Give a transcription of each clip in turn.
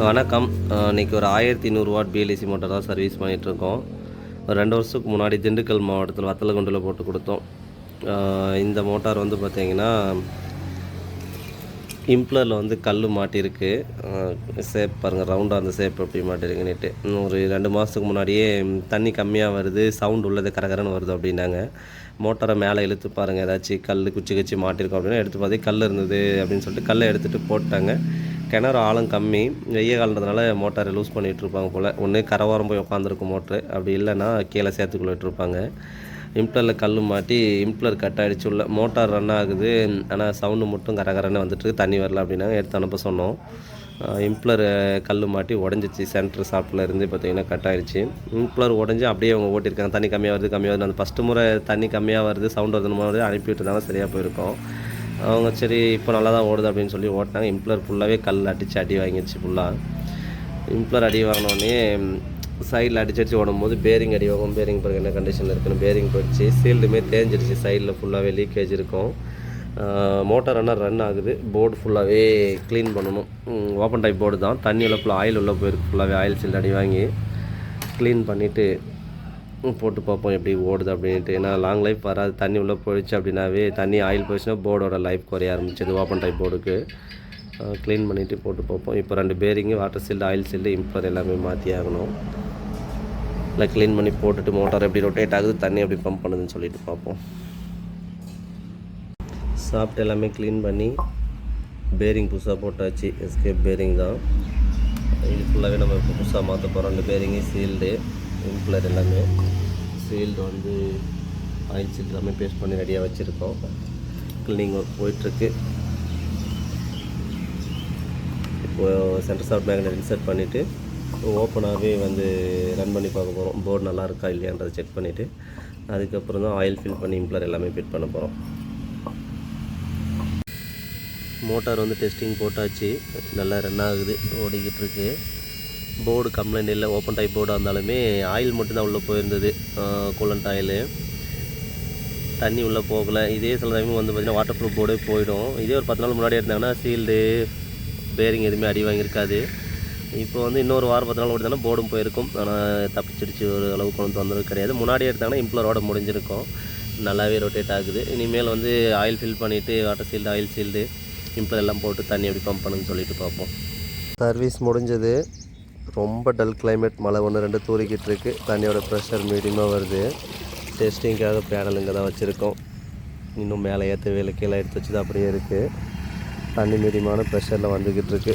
வணக்கம். இன்றைக்கி ஒரு ஆயிரத்தி நூறுவாட் பிஎல்இசி மோட்டர் தான் சர்வீஸ் பண்ணிகிட்ருக்கோம் ஒரு ரெண்டு வருஷத்துக்கு முன்னாடி திண்டுக்கல் மாவட்டத்தில் வத்தலகுண்டில் போட்டு கொடுத்தோம். இந்த மோட்டார் வந்து பார்த்திங்கன்னா இம்ப்ளரில் வந்து கல் மாட்டியிருக்கு. ஷேப் பாருங்கள் ரவுண்டாக அந்த ஷேப் எப்படி மாட்டிருக்குன்னுட்டு இன்னும் ஒரு ரெண்டு மாதத்துக்கு முன்னாடியே தண்ணி கம்மியாக வருது சவுண்ட் உள்ளது கரகரன்னு வருது அப்படின்னாங்க. மோட்டாரை மேலே இழுத்து பாருங்கள் ஏதாச்சும் கல் குச்சி குச்சி மாட்டிருக்கோம் அப்படின்னா எடுத்து பார்த்து கல் இருந்தது அப்படின்னு சொல்லிட்டு கல்லை எடுத்துகிட்டு போட்டாங்க. கிணறு ஆழம் கம்மி வெய்ய காலன்றதுனால மோட்டாரை லூஸ் பண்ணிகிட்ருப்பாங்க போல். ஒன்று கரவாரம் போய் உட்காந்துருக்கும் மோட்ரு. அப்படி இல்லைன்னா கீழே சேர்த்துக்குள்ள விட்டுருப்பாங்க. இம்ப்ளரில் கல் மாட்டி இம்ப்ளர் கட் ஆகிடுச்சு உள்ள. மோட்டார் ரன் ஆகுது. ஆனால் சவுண்டு மட்டும் கரகரன்னு வந்துட்டு தண்ணி வரல அப்படின்னாங்க எடுத்து அனுப்ப சொன்னோம். இம்ப்ளர் கல் மாட்டி உடஞ்சிச்சு. சென்டர் ஷாப்பில் இருந்து பார்த்தீங்கன்னா கட் ஆகிடுச்சு இம்ப்ளர் உடஞ்சி அப்படியே அவங்க ஓட்டியிருக்காங்க. தண்ணி கம்மியாக வருது கம்மியாக வருது அந்த ஃபஸ்ட்டு முறை தண்ணி கம்மியாக வருது சவுண்ட் வருது மாதிரி அனுப்பி விட்டுருந்தாங்க சரியாக போயிருக்கும். அவங்க சரி இப்போ நல்லா தான் ஓடுது அப்படின்னு சொல்லி ஓட்டினாங்க. இம்ப்ளர் ஃபுல்லாகவே கல் அடித்து அடி வாங்கிடுச்சு ஃபுல்லாக இம்ப்ளர் அடி வாங்கினோடனே சைடில் அடிச்சு அடிச்சு ஓடும்போது பேரிங் அடி வாங்கும். பேரிங் பிறகு என்ன கண்டிஷனில் இருக்குன்னு பேரிங் போயிடுச்சு. சீல்டுமே தேஞ்சிடுச்சு. சைடில் ஃபுல்லாகவே லீக்கேஜ் இருக்கும். மோட்டார் ஆனால் ரன் ஆகுது. போர்டு ஃபுல்லாகவே க்ளீன் பண்ணணும். ஓப்பன் டைப் போர்டு தான். தண்ணி உள்ள ஃபுல்லாக ஆயில் உள்ளே போயிருக்கு. ஃபுல்லாகவே ஆயில் சீல்டு அடி வாங்கி க்ளீன் பண்ணிவிட்டு போட்டு பார்ப்போம் எப்படி ஓடுது அப்படின்ட்டு. ஏன்னா லாங் லைஃப் வராது. தண்ணி உள்ளே போயிடுச்சு அப்படின்னாவே தண்ணி ஆயில் போயிடுச்சுன்னா போர்டோட லைஃப் குறைய ஆரம்பிச்சது ஓப்பன் டைப் போர்டுக்கு க்ளீன் பண்ணிவிட்டு போட்டு பார்ப்போம். இப்போ ரெண்டு bearing water shield oil shield impeller எல்லாமே மாற்றி ஆகணும். இல்லை க்ளீன் பண்ணி போட்டுட்டு மோட்டார் எப்படி ரொட்டேட் ஆகுது தண்ணி எப்படி பம்ப் பண்ணுதுன்னு சொல்லிட்டு பார்ப்போம். சாப்பிட்டு எல்லாமே க்ளீன் பண்ணி பேரிங் புதுசாக போட்டாச்சு. எஸ்கேப் பேரிங் தான். இது ஃபுல்லாகவே நம்ம இப்போ புதுசாக மாற்ற போகிறோம் ரெண்டு பேரிங்கு சீல்டு இம்ப்ளர் எல்லாமே சீல்டு வந்து ஆயில் சீல்டு எல்லாமே பேஸ்ட் பண்ணி ரெடியாக வச்சுருக்கோம். க்ளீனிங் ஒர்க் போயிட்டுருக்கு. இப்போது சென்டர் சாஃப்ட் மேக்னெட் இன்சர்ட் பண்ணிவிட்டு ஓப்பனாகவே வந்து ரன் பண்ணி பார்க்க போகிறோம் போர்டு நல்லா இருக்கா இல்லையான்றதை செக் பண்ணிவிட்டு அதுக்கப்புறம் தான் ஆயில் ஃபில் பண்ணி இம்ப்ளர் எல்லாமே ஃபிட் பண்ண போகிறோம் மோட்டார் வந்து டெஸ்டிங் போட்டாச்சு. நல்லா ரன் ஆகுது. ஓடிக்கிட்டு இருக்குது போர்டு கம்ப்ளைண்ட் இல்லை ஓப்பன் டைப் போர்டாக இருந்தாலுமே ஆயில் மட்டும்தான் உள்ளே போயிருந்தது. கூலண்ட் ஆயிலு தண்ணி உள்ளே போகலை. இதே சில டைம் வந்து பார்த்திங்கன்னா வாட்டர் ப்ரூஃப் போர்டே போயிடும். இதே ஒரு பத்து நாள் முன்னாடி எடுத்தாங்கன்னா சீல்டு பேரிங் எதுவுமே அடி வாங்கியிருக்காது. இப்போ வந்து இன்னொரு வாரம் பத்து நாள் ஓடினா போர்டும் போயிருக்கும். ஆனால் தப்பிச்சிடுச்சு ஒரு அளவுக்கு கொண்டு வந்தது கிடையாது. முன்னாடி எடுத்தாங்கன்னா இம்ப்ளரோட முடிஞ்சிருக்கும். நல்லாவே ரொட்டேட் ஆகுது. இனிமேல் வந்து ஆயில் ஃபில் பண்ணிவிட்டு water shield oil shield impeller எல்லாம் போட்டு தண்ணி எப்படி பம்ப் பண்ணுன்னு சொல்லிட்டு பார்ப்போம். சர்வீஸ் முடிஞ்சது. ரொம்ப டல் கிளைமேட் மழை ஒன்று ரெண்டு தூரிக்கிட்டு இருக்கு. தண்ணியோட ப்ரெஷர் மீடியமாக வருது. டெஸ்டிங்காக பேனல் இங்கே தான் வச்சுருக்கோம். இன்னும் மேலே ஏற்ற வேலை கீழே எடுத்து வச்சு தான் அப்படியே இருக்குது தண்ணி மீடியமான ப்ரெஷரில் வந்துக்கிட்டு இருக்கு.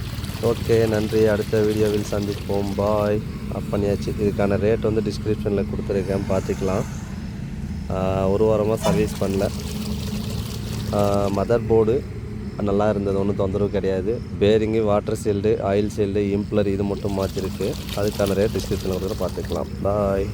ஓகே நன்றி. அடுத்த வீடியோவில் சந்திப்போம். பாய் அப்பனியாச்சு பண்ணியாச்சு. இதுக்கான ரேட் வந்து டிஸ்கிரிப்ஷனில் கொடுத்துருக்கேன். பார்த்துக்கலாம். ஒரு வாரமாக சர்வீஸ் பண்ணல. மதர் போர்டு நல்லா இருந்தது ஒன்றும் தொந்தரவு கிடையாது. Bearing water shield oil shield impeller இது மட்டும் மாற்றிருக்கு அதுக்கான ரேட் டிஸ்கிரிப்ஷனில் கூட பார்த்துக்கலாம். பாய்